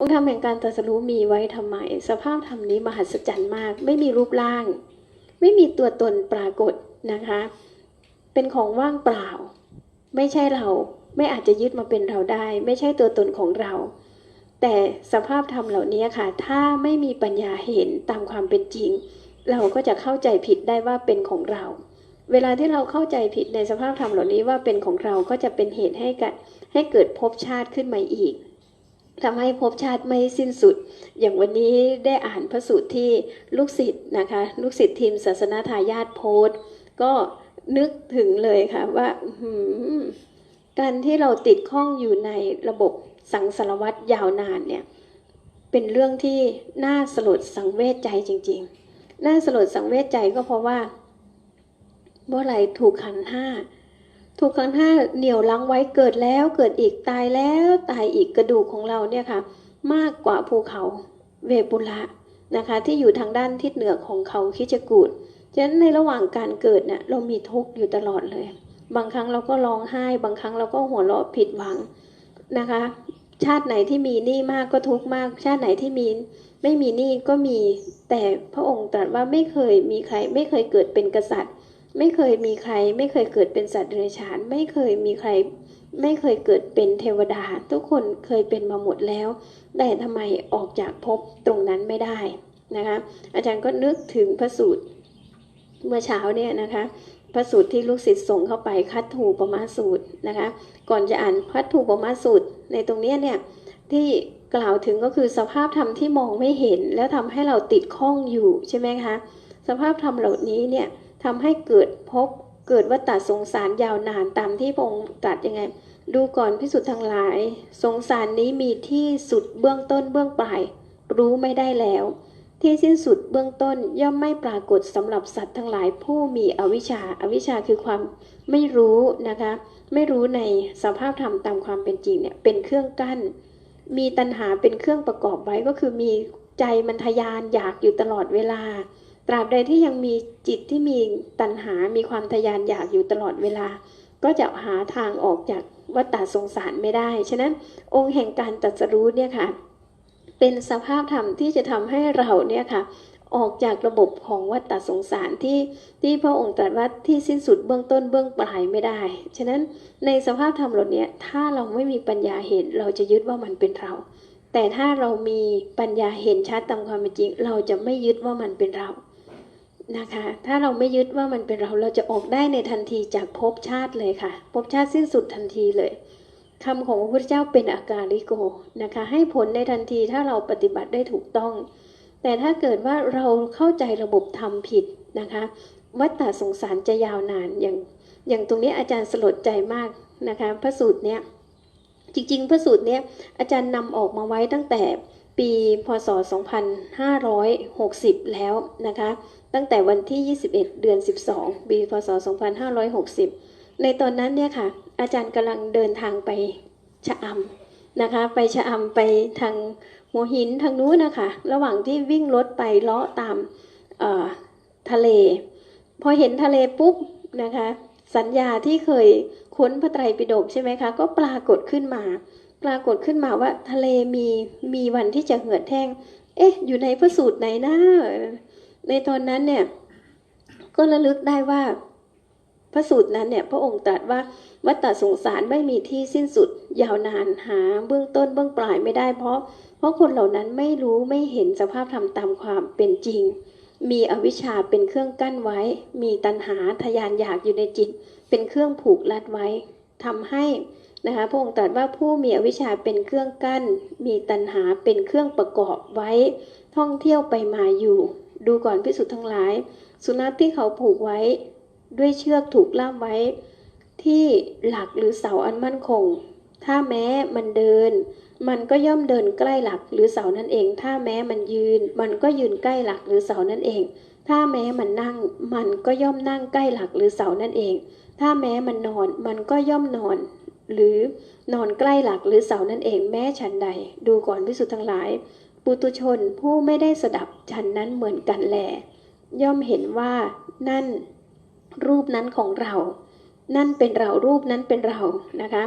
องค์ธรรมแห่งการตรัสรู้มีไว้ทำไม สภาพธรรมนี้มหัศจรรย์มาก ไม่มีรูปร่าง ไม่มีตัวตนปรากฏนะคะ เป็นของว่างเปล่า ไม่ใช่เราไม่อาจจะยึดมาเป็นเราได้ ไม่ใช่ตัวตนของเรา แต่สภาพธรรมเหล่านี้ค่ะ ถ้าไม่มีปัญญาเห็นตามความเป็นจริง เราก็จะเข้าใจผิดได้ว่าเป็นของเรา เวลาที่เราเข้าใจผิดในสภาพธรรมเหล่านี้ว่าเป็นของเราก็จะเป็นเหตุให้กให้เกิดภพชาติขึ้นมาอีก ทำให้ภพชาติไม่สิ้นสุด อย่างวันนี้ได้อ่านพระสูตรที่ลูกศิษย์นะคะ ลูกศิษย์ทีมศาสนาทายาทโพสต์ก็นึกถึงเลยค่ะว่าการที่เราติดข้องอยู่ในระบบสังสารวัตรยาวนานเนี่ย เป็นเรื่องที่น่าสลดสังเวชใจจริง ๆ น่าสลดสังเวชใจก็เพราะว่าเมื่อไรถูกขันห้า ถูกขันธ์ห้าเหนี่ยวลังไว้เกิดแล้วเกิดอีกตายแล้วตายอีกกระดูกของเราเนี่ยค่ะ มากกว่าภูเขาเวปุระนะคะ ที่อยู่ทางด้านทิศเหนือของเขาคิจกูดฉะนั้นในระหว่างการเกิดเนี่ยเรามีทุกข์อยู่ตลอดเลย บางครั้งเราก็ร้องไห้ บางครั้งเราก็หัวเราะผิดหวังนะคะ ชาติไหนที่มีหนี้มากก็ทุกข์มาก ชาติไหนที่มีไม่มีหนี้ก็มีแต่พระองค์ตรัสว่าไม่เคยมีใครไม่เคยเกิดเป็นกษัตริย์ ไม่เคยมีใคร ไม่เคยเกิดเป็นสัตว์เดรัจฉาน ไม่เคยมีใคร ไม่เคยเกิดเป็นเทวดา ทุกคนเคยเป็นมาหมดแล้ว แต่ทำไมออกจากภพตรงนั้นไม่ได้นะคะ อาจารย์ก็นึกถึงพระสูตรเมื่อเช้าเนี่ยนะคะพระสูตรที่ลูกศิษย์ส่งเข้าไปคัดถูปมาสูตรนะคะ ก่อนจะอ่านคัดถูปมาสูตรในตรงนี้เนี่ยที่กล่าวถึงก็คือสภาพธรรมที่มองไม่เห็น แล้วทำให้เราติดข้องอยู่ใช่ไหมคะสภาพธรรมเหล่านี้เนี่ย ทำให้เกิดภพเกิดวัฏฏะสงสารยาวนานตามที่พระองค์ตรัสยังไง ดูก่อนพิสุทธ์ทั้งหลาย สงสารนี้มีที่สุดเบื้องต้นเบื้องปลาย รู้ไม่ได้แล้ว ที่สิ้นสุดเบื้องต้นย่อมไม่ปรากฏสำหรับสัตว์ทั้งหลายผู้มีอวิชชาอวิชชาคือความไม่รู้นะคะ ไม่รู้ในสภาพธรรมตามความเป็นจริงเนี่ยเป็นเครื่องกั้น มีตัณหาเป็นเครื่องประกอบไว้ก็คือมีใจมันทยานอยากอยู่ตลอดเวลา ตราบใดที่ยังมีจิตที่มีตัณหา มีความทยานอยากอยู่ตลอดเวลา ก็จะหาทางออกจากวัฏสงสารไม่ได้ ฉะนั้นองค์แห่งการตรัสรู้เนี่ยค่ะ เป็นสภาพธรรมที่จะทำให้เราเนี่ยค่ะ ออกจากระบบของวัฏสงสารที่ที่พระองค์ตรัสว่าที่สิ้นสุดเบื้องต้นเบื้องปลายไม่ได้ ฉะนั้นในสภาพธรรมเหล่านี้ถ้าเราไม่มีปัญญาเห็นเราจะยึดว่ามันเป็นเราแต่ถ้าเรามีปัญญาเห็นชัดตามความเป็นจริง เราจะไม่ยึดว่ามันเป็นเรา นะคะ ถ้าเราไม่ยึดว่ามันเป็นเราเราจะออกได้ในทันทีจากภพชาติเลยค่ะภพชาติสิ้นสุดทันทีเลยคำของพระพุทธเจ้าเป็นอาการลิโกนะคะ ให้ผลในทันทีถ้าเราปฏิบัติได้ถูกต้อง แต่ถ้าเกิดว่าเราเข้าใจระบบธรรมผิดนะคะวัฏฏะสงสารจะยาวนานอย่างอย่างตรงนี้อาจารย์สลดใจมากนะคะพระสูตรเนี้ยจริงๆพระสูตรเนี้ยอาจารย์นำออกมาไว้ตั้งแต่ ปีพศ 2560 แล้วนะคะ ตั้งแต่วันที่ 21 เดือน 12 ปีพศ 2560 ในตอนนั้นเนี่ยค่ะ อาจารย์กำลังเดินทางไปชะอำนะคะ ไปชะอำไปทางหัวหินทางนู้นนะคะ ระหว่างที่วิ่งรถไปเลาะตามทะเล พอเห็นทะเลปุ๊บนะคะ สัญญาที่เคยค้นพระไตรปิฎกใช่ไหมคะ ก็ปรากฏขึ้นมา ปรากฏขึ้นมาว่าทะเลมีมีวันที่จะเหือดแห้ง เอ๊ะ อยู่ในพระสูตรไหนนะในตอนนั้นเนี่ย ก็ระลึกได้ว่า พระสูตรนั้นเนี่ย พระองค์ตรัสว่าวัฏสงสารไม่มีที่สิ้นสุด ยาวนานหา เบื้องต้นเบื้องปลายไม่ได้เพราะ เพราะคนเหล่านั้นไม่รู้ไม่เห็นสภาพธรรมตามความเป็นจริง มีอวิชชาเป็นเครื่องกั้นไว้ มีตัณหาทยานอยากอยู่ในจิต เป็นเครื่องผูกรัดไว้ทำให้ นะคะพระองค์ตรัสว่าผู้มีอวิชชาเป็นเครื่องกั้น มีตัณหาเป็นเครื่องประกอบไว้ ท่องเที่ยวไปมาอยู่ ดูก่อนพิสุทธ์ทั้งหลาย สุนัขที่เขาผูกไว้ ด้วยเชือกถูกล่ามไว้ ที่หลักหรือเสาอันมั่นคง ถ้าแม้มันเดิน มันก็ย่อมเดินใกล้หลักหรือเสานั่นเอง ถ้าแม้มันยืน มันก็ยืนใกล้หลักหรือเสานั่นเอง ถ้าแม้มันนั่ง มันก็ย่อมนั่งใกล้หลักหรือเสานั่นเอง ถ้าแม้มันนอน มันก็ย่อมนอน หรือนอนใกล้หลักหรือเสานั่นเองแม้ฉันใด ดูก่อนพิสุทธ์ทั้งหลาย ปุตุชนผู้ไม่ได้สดับฉันนั้นเหมือนกันแหลย่อมเห็นว่านั่นรูปนั้นของเรา นั่นเป็นเรารูปนั้นเป็นเรานะคะ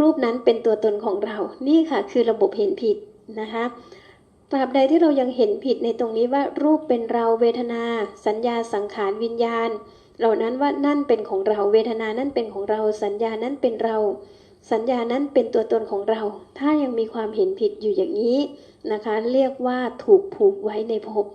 รูปนั้นเป็นตัวตนของเรา นี่ค่ะคือระบบเห็นผิดนะคะตราบใดที่เรายังเห็นผิดในตรงนี้ว่ารูปเป็นเราเวทนา สัญญาสังขารวิญญาณ เหล่านั้นว่านั่นเป็นของเรา เวทนานั่นเป็นของเรา สัญญานั้นเป็นเรา สัญญานั้นเป็นตัวตนของเรา ถ้ายังมีความเห็นผิดอยู่อย่างนี้นะคะ เรียกว่าถูกผูกไว้ในภพ